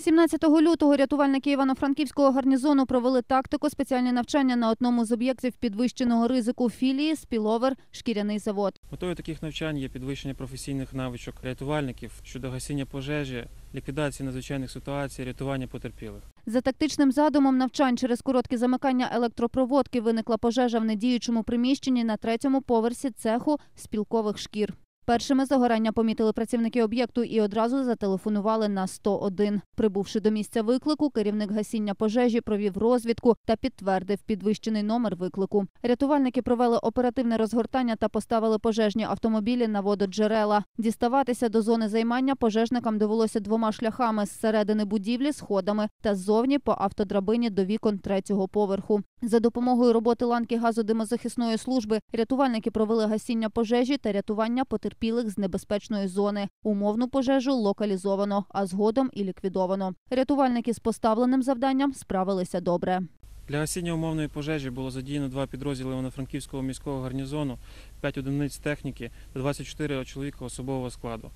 17 лютого рятувальники Івано-Франківського гарнізону провели тактику спеціальні навчання на одному з об'єктів підвищеного ризику філії Спіловер шкіряний завод. Метою таких навчань є підвищення професійних навичок рятувальників щодо гасіння пожежі, ліквідації надзвичайних ситуацій, рятування потерпілих. За тактичним задумом навчань через короткі замикання електропроводки виникла пожежа в недіючому приміщенні на третьому поверсі цеху спілкових шкір. Першими загорання помітили працівники об'єкту і одразу зателефонували на 101. Прибувши до місця виклику, керівник гасіння пожежі провів розвідку та підтвердив підвищений номер виклику. Рятувальники провели оперативне розгортання та поставили пожежні автомобілі на вододжерела. Діставатися до зони займання пожежникам довелося двома шляхами з середини будівлі, сходами та ззовні по автодрабині до вікон третього поверху. За допомогою роботи ланки газодимозахисної служби рятувальники провели гасіння пожежі та рятування потерпілих з небезпечної зони. Умовну пожежу локалізовано, а згодом і ліквідовано. Рятувальники з поставленим завданням справилися добре. Для гасіння умовної пожежі було задіяно два підрозділи Івано-Франківського міського гарнізону, 5 одиниць техніки та 24 чоловіка особового складу.